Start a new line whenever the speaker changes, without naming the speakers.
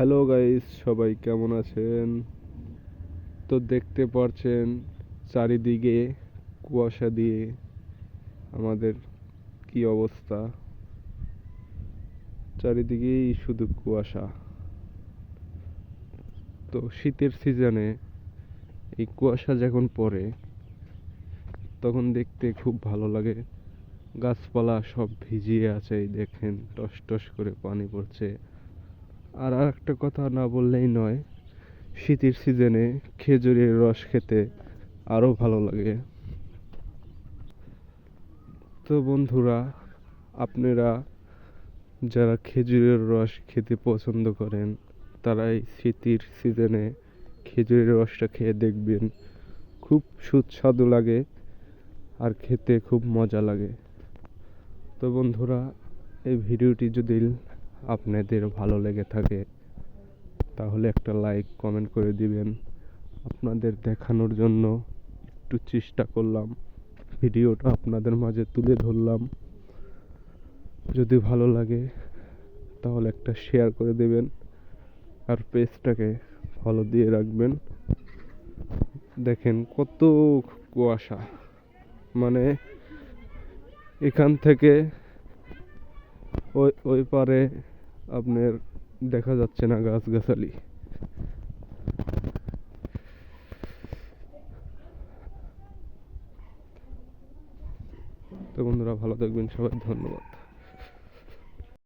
Hello guys সবাই কেমন আছেন? তো দেখতে পারছেন চারিদিকে কুয়াশা দিয়ে আমাদের কি অবস্থা? চারিদিকেই শুধু কুয়াশা। তো শীতের সিজনে এই কুয়াশা যখন পড়ে, তখন দেখতে খুব ভালো লাগে। গাছপালা সব ভিজিয়ে আছে দেখেন টস টস করে পানি পড়ছে। আর একটা কথা না বললেই নয়, শীতের সিজনে খেজুরের রস খেতে আরও ভালো লাগে। তো বন্ধুরা, আপনারা যারা খেজুরের রস খেতে পছন্দ করেন তারা এই শীতের সিজনে খেজুরের রসটা খেয়ে দেখবেন। খুব সুস্বাদু লাগে আর খেতে খুব মজা লাগে। তো বন্ধুরা, এই ভিডিওটি যদি আপনাদের ভালো লেগে থাকে, তাহলে একটা লাইক কমেন্ট করে দিবেন। আপনাদের দেখানোর জন্য একটু চেষ্টা করলাম। ভিডিওটা আপনাদের মাঝে তুলে ধরলাম। যদি ভালো লাগে, তাহলে একটা শেয়ার করে দেবেন। আর পেজটাকে ফলো দিয়ে রাখবেন। দেখেন কত কুয়াশা। মানে এখান থেকে ওই ওই পারে আপনার দেখা যাচ্ছে না গাছগাছালি। তো বন্ধুরা ভালো থাকবেন সবাই ধন্যবাদ।